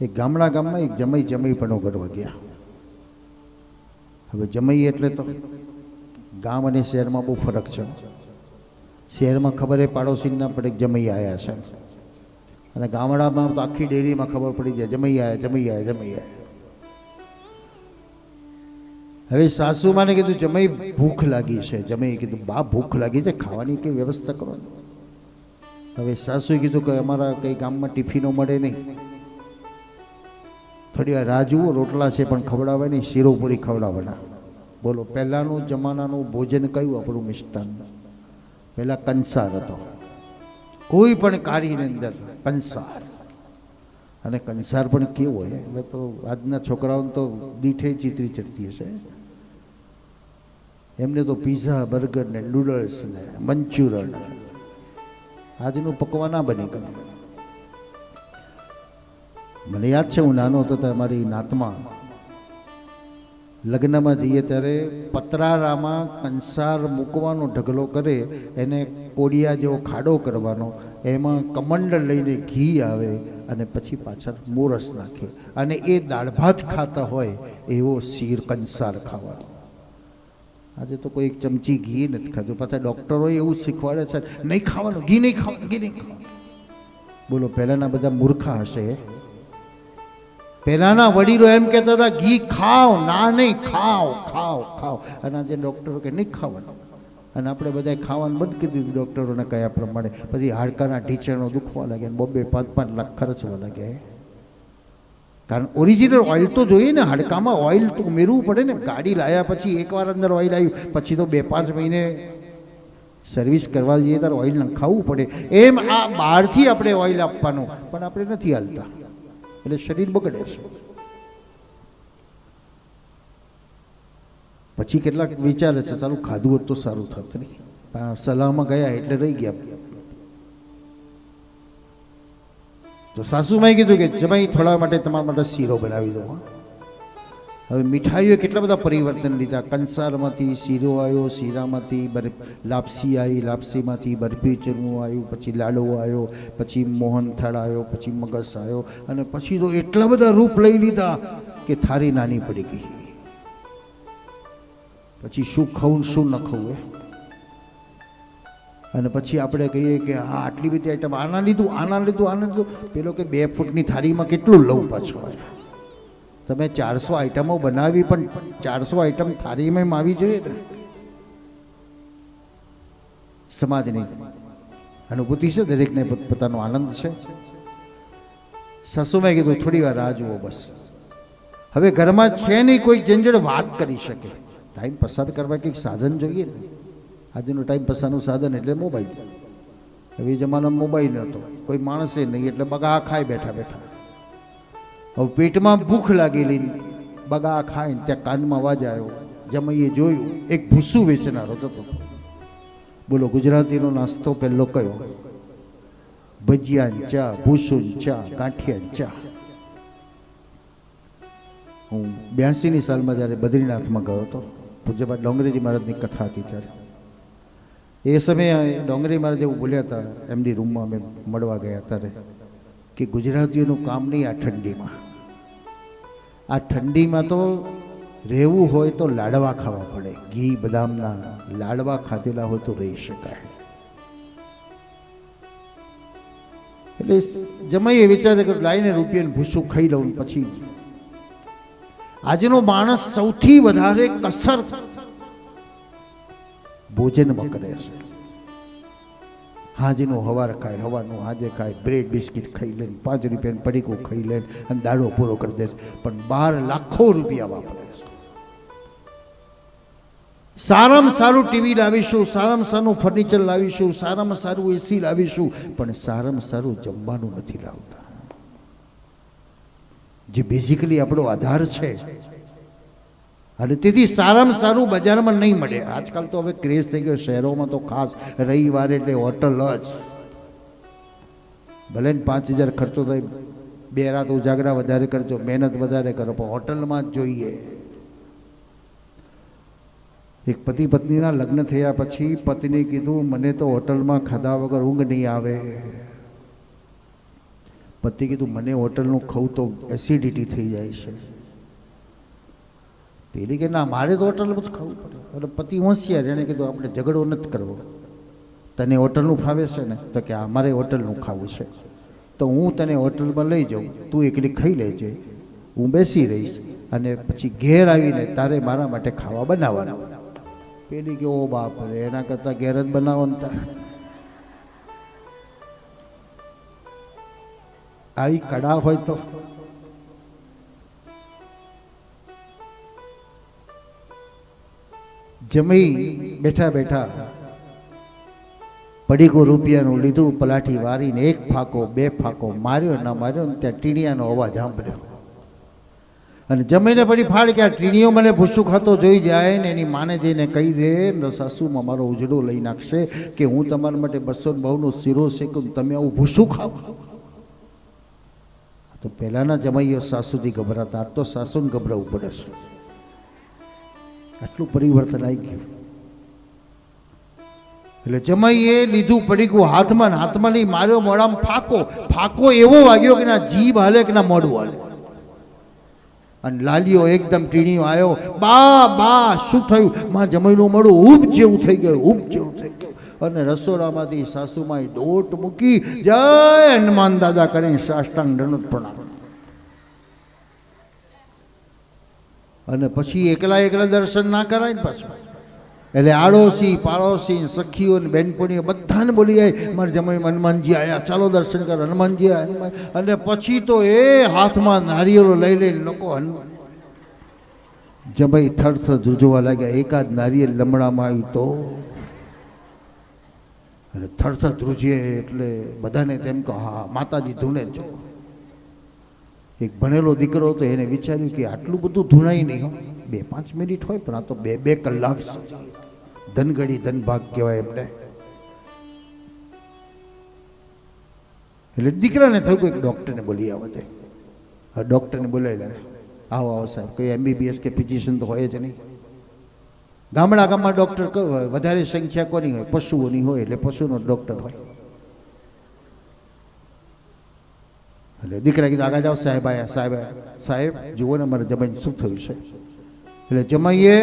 એક ગામડા ગામમાં એક જમઈ જમઈ પણ ઉગડવા ગયા. હવે જમઈ એટલે તો ગામ અને શહેરમાં બહુ ફરક છે. શહેરમાં ખબર એ પાડોશીના પડે જમઈ આવ્યા છે. અને ગામડામાં તો આખી ડેરીમાં ખબર પડી જાય, જમઈ આવ્યા જમઈ આવ્યા જમઈ આવ્યા હવે સાસુમાને કીધું, જમઈ ભૂખ લાગી છે. જમઈ કીધું, બા, ભૂખ લાગી છે, ખાવાની કઈ વ્યવસ્થા કરો હવે સાસુએ કીધું કે, અમારા કઈ ગામમાં ટિફિનો મળે નહીં. થોડી રાહ જુઓ રોટલા છે પણ ખવડાવે નહીં, શીરોપુરી ખવડાવવાના. બોલો, પહેલાંનું જમાનાનું ભોજન કયું આપણું મિષ્ટાન? પહેલાં કંસાર હતો. કોઈ પણ કાર્યની અંદર કંસાર. અને કંસાર પણ કેવો હોય હવે તો આજના છોકરાઓને તો દીઠે ચિત્રી ચડતી હશે. એમને તો પીઝા બર્ગર ને નૂડલ્સ ને મંચુરન આજનું પકવા ના બની ગયું મને યાદ છે, હું નાનો હતો ત્યારે મારી નાતમાં લગ્નમાં જઈએ ત્યારે પતરારામાં કંસાર મૂકવાનો ઢગલો કરે, એને કોડિયા જેવો ખાડો કરવાનો, એમાં કમંડળ લઈને ઘી આવે અને પછી પાછળ મોરસ નાખે અને એ દાળ ભાત ખાતા હોય એવો શીર કંસાર ખાવાનો. આજે તો કોઈ એક ચમચી ઘી નથી ખાધું. પાછા ડૉક્ટરો એવું શીખવાડે છે, નહીં ખાવાનું, ઘી નહીં ખાવાનું, ઘી નહીં ખાવાનું. બોલો, પહેલાંના બધા મૂર્ખા હશે પહેલાંના વડીલો એમ કહેતા હતા, ઘી ખાઓ, ના નહીં, ખાઓ ખાઓ ખાઓ. અને આજે ડૉક્ટરો કે, નહીં ખાવાનું. અને આપણે બધાએ ખાવાનું બંધ કરી દીધું ડૉક્ટરોને કયા પ્રમાણે. પછી હાડકાના ઢીચણો દુખવા લાગ્યા બબે પાંચ પાંચ લાખ ખર્ચવા લાગ્યા કારણ ઓરિજિનલ ઓઇલ તો જોઈએ ને, હાડકામાં ઓઇલ તો ઉમેરવું પડે ને. ગાડી લાવ્યા પછી એકવાર અંદર ઓઇલ આવ્યું, પછી તો બે પાંચ મહિને સર્વિસ કરવા જઈએ ત્યારે ઓઇલ નખાવવું પડે. એમ આ બહારથી આપણે ઓઇલ આપવાનું. પણ આપણે નથી હાલતા. એટલે શરીર બગડે છે. પછી કેટલાક વિચારે છે સારું ખાધું હોત તો સારું થત નહીં. સલાહમાં ગયા એટલે રહી ગયા. તો સાસુમાએ કીધું કે, જમાઈ, થોડા માટે તમારા માટે શીરો બનાવી દો હા. હવે મીઠાઈઓએ કેટલા બધા પરિવર્તન લીધા? કંસારમાંથી શીરો આવ્યો, શીરામાંથી બર, લાપસી આવી, લાપસીમાંથી બરફી ચૂરમું આવ્યું, પછી લાડો આવ્યો, પછી મોહનથાળ આવ્યો, પછી મગસ આવ્યો, અને પછી તો એટલા બધા રૂપ લઈ લીધા કે થારી નાની પડી ગઈ. પછી શું ખાવું શું ન ખાવું અને પછી આપણે કહીએ કે હા આટલી બધી આઈટમ આના લીધું આના લીધું આના લીધું. પેલો કે બે ફૂટની થાળીમાં કેટલું લઉં પાછું? તમે ચારસો આઈટમો બનાવી પણ ચારસો આઈટમ થાળીમાં આવી જોઈએ ને? સમાજની અનુભૂતિ છે, દરેકને પોતાનો આનંદ છે. સસુમાં કીધું, થોડી વાર રાહ જુઓ બસ. હવે ઘરમાં છે નહીં, કોઈ જંજળ વાત કરી શકે. ટાઈમ પસાર કરવા કંઈક સાધન જોઈએ ને? આજનો ટાઈમ પસારનું સાધન એટલે મોબાઈલ. હવે એ જમાનામાં મોબાઈલ નહોતો. કોઈ માણસે નહીં, એટલે બગા ખાય બેઠા બેઠા હવે પેટમાં ભૂખ લાગેલી બગા ખાઈને ત્યાં કાનમાં અવાજ આવ્યો. જમઈએ જોયું, એક ભૂસું વેચનારો હતો બોલો, ગુજરાતીનો નાસ્તો પહેલો કયો? ભજીયાની ચા, ભૂસું ચા, ગાંઠિયા ચા. હું બ્યાસીની સાલમાં જ્યારે બદ્રીનાથમાં ગયો હતો, પૂજ્યપાદ ડોંગરેજી મહારાજની કથા હતી ત્યારે. એ સમયે ડોંગરી મહારાજ એવું બોલ્યા હતા, એમની રૂમમાં અમે મળવા ગયા ત્યારે કે ગુજરાતીઓનું કામ નહીં આ ઠંડીમાં. આ ઠંડીમાં તો રહેવું હોય તો લાડવા ખાવા પડે. ઘી બદામના લાડવા ખાધેલા હોય તો રહી શકાય. એટલે જમાઈએ વિચારે કે લાઈને રૂપિયાને ભૂસું ખાઈ લઉં પછી આજનો માણસ સૌથી વધારે કસર ભોજનમાં કરે છે. હાજનું હવાર ખાય, હવાનું હાજે ખાય, બ્રેડ, બિસ્કિટ ખાઈ લે પાંચ રૂપિયાનું પડીકું ખાઈ લે અને દાડો પૂરો કરી દે પણ બાર લાખો રૂપિયા વાપરે છે. સારામાં સારું ટીવી લાવીશું, સારામાં સારું ફર્નિચર લાવીશું, સારામાં સારું એસી લાવીશું, પણ સારામાં સારું જમવાનું નથી લાવતા. જે બેઝિકલી આપણો આધાર છે અને તેથી સારામાં સારું બજારમાં નહીં મળે. આજકાલ તો હવે ક્રેઝ થઈ ગયો. શહેરોમાં તો ખાસ રવિવારે એટલે હોટલ જ. ભલે ને પાંચ હજાર ખર્ચો થાય, બે રાત ઉજાગરા વધારે કરજો, મહેનત વધારે કરો, પણ હોટલમાં જ જોઈએ. એક પતિ પત્નીના લગ્ન થયા પછી પત્નીએ કીધું, મને તો હોટલમાં ખાધા વગર ઊંઘ નહીં આવે. પતિ કીધું, મને હોટલનું ખવું તો એસિડિટી થઈ જાય છે. પેલી કે ના મારે તો હોટલનું જ ખાવું પડે. એટલે પતિ હોશિયાર, એને કીધું, આપણે ઝઘડો નથી કરવો. તને હોટલનું ફાવે છે ને? તો કે અમારે હોટલનું ખાવું છે. તો હું તને હોટલમાં લઈ જાઉં. તું એકલી ખાઈ લેજે. હું બેસી રહીશ અને પછી ઘેર આવીને તારે મારા માટે ખાવા બનાવવાનું. પેલી કે, ઓ બાપ રે એના કરતાં ઘેર જ બનાવવાનું આવી કડા હોય તો જમી બેઠા બેઠા પડીકો રૂપિયાનું લીધું, પલાઠી વારીને એક ફાકો, બે ફાકો માર્યો, ના માર્યો ને ત્યાં ટીણિયાનો અવાજ સાંભળ્યો. અને જમીને પડી ફાળ કે આ ટીણીઓ મને ભૂસું ખાતો જોઈ જાય ને એની માને જઈને કહી દે, ને સાસુમાં મારો ઉજડો લઈ નાખશે કે હું તમારા માટે બસો બહુનો શીરો શેકું તમે આવું ભૂસું ખાવ તો પહેલાંના જમાઈઓ સાસુથી ગભરાતા આજ તો સાસુને ગભરાવું પડે છે. આટલું પરિવર્તન આવી ગયું. એટલે જમાઈએ લીધું પડી ગયું હાથમાં હાથમાં નહીં, માર્યો મોડામાં ફાકો. ફાકો એવો વાગ્યો કે ના જીભ હાલે કે ના મોડું હાલે. અને લાલીઓ એકદમ ટીણીઓ આવ્યો બા બા, શું થયું? માં જમાઈનું મળું ઊભ જેવું થઈ ગયું ઊભ જેવું થઈ ગયું. અને રસોડામાંથી સાસુમાએ દોટ મૂકી, જય હનુમાન દાદા કરીને સાષ્ટાંગ દંડ પ્રણામ. અને પછી એકલા એકલા દર્શન ના કરાય ને પાછું. એટલે આડોશી, પાડોશી, સખીઓ ને બહેનપણીઓ બધાને બોલી જાય, મારે જમાઈ હનુમાનજી આવ્યા ચાલો દર્શન કર. હનુમાનજી હનુમાન અને પછી તો એ હાથમાં નારિયેળો લઈ લઈને લોકો હનુમાન જમાઈ થરથર ધ્રુજવા લાગ્યા. એકાદ નારિયેળ લમડામાં આવ્યું તો અને થરથર ધ્રુજીએ એટલે બધાને તેમ કહો, હા, માતાજી ધૂણે જો એક ભણેલો દીકરો હતો, એને વિચાર્યું કે આટલું બધું ધૂણાય નહીં, હો. બે પાંચ મિનિટ હોય, પણ આ તો બે બે કલાક ધનગડી ધનભાગ કહેવાય એમને. એટલે દીકરાને થયું કે ડૉક્ટરને બોલી આવે તે. હવે ડૉક્ટરને બોલાવી લે. આવો આવો સાહેબ, કોઈ એમબીબીએસ કે ફિઝિશિયન તો હોય જ નહીં. ગામડા ગામમાં ડૉક્ટર વધારે સંખ્યા કોની હોય? પશુઓની હોય, એટલે પશુનો ડૉક્ટર હોય. એટલે દીકરા કીધું, આગળ જાઓ સાહેબ આયા સાહેબ સાહેબ, જુઓ ને મારા જમાઈને શું થયું છે. એટલે જમાઈએ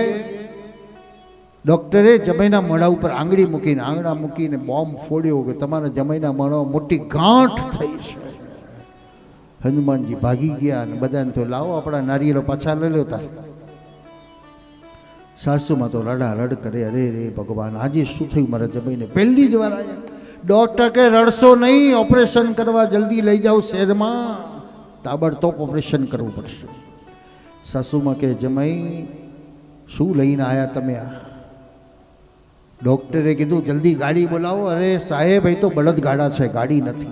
ડૉક્ટરે જમાઈના મોઢા ઉપર આંગળી મૂકીને આંગળા મૂકીને બોમ્બ ફોડ્યો કે તમારા જમાઈના મોઢામાં મોટી ગાંઠ થઈ છે. હનુમાનજી ભાગી ગયા અને બધાને તો લાવો, આપણા નારિયેળો પાછા લઈ લેતા સાસુમાં તો રડા રડ કરે, અરે રે ભગવાન, આજે શું થયું મારા જમાઈને પહેલી જ વાર આવ્યા ડૉક્ટર કે રડશો નહીં, ઓપરેશન કરવા જલ્દી લઈ જાઓ શહેરમાં. તાબડતોબ ઓપરેશન કરવું પડશે. સાસુમાં કે જમાઈ, શું લઈને આવ્યા તમે આ? ડૉક્ટરે કીધું, જલ્દી ગાડી બોલાવો. અરે સાહેબ, એ તો બળદગાડા છે, ગાડી નથી.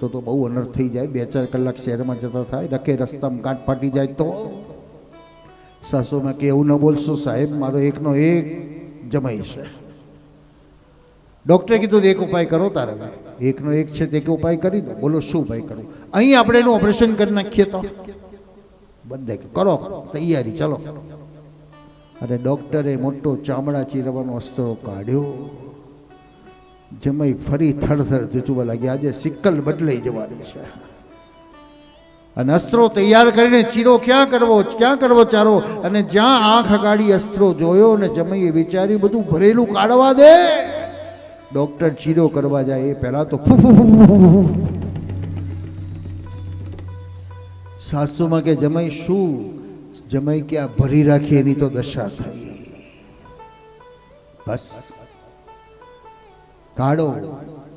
તો તો બહુ અનર્થ થઈ જાય. બે ચાર કલાક શહેરમાં જતા થાય રખે રસ્તામાં ગાંઠ ફાટી જાય તો. સાસુમાં કે એવું ન બોલશો સાહેબ, મારો એકનો એક જમાઈ છે. ડૉક્ટરે કીધું એક ઉપાય કરો તારે. એકનો એક છે તે ઉપાય કરી દો. બોલો, શું ઉપાય કરો? અહીં આપણે એનું ઓપરેશન કરી નાખીએ તો. બધે કરો, તૈયારી, ચલો. અરે ડૉક્ટરે મોટો ચામડા ચીરવાનો અસ્ત્રો કાઢ્યો. જમાઈ ફરી થરથર ધૂચવા લાગ્યા આજે સિક્કલ બદલાઈ જવાની છે. અને અસ્ત્રો તૈયાર કરીને ચીરો ક્યાં કરવો? ક્યાં કરવો ચારો? અને જ્યાં આંખ અગાડી અસ્ત્રો જોયો અને જમાઈએ વિચાર્યું, બધું ભરેલું કાઢવા દે. ડોક્ટર ચીરો કરવા જાય એ પહેલા તો. સાસુમાં કે, જમાઈ, શું? જમાઈ કે આ ભરી રાખી એની તો દશા થઈ. બસ. કાઢો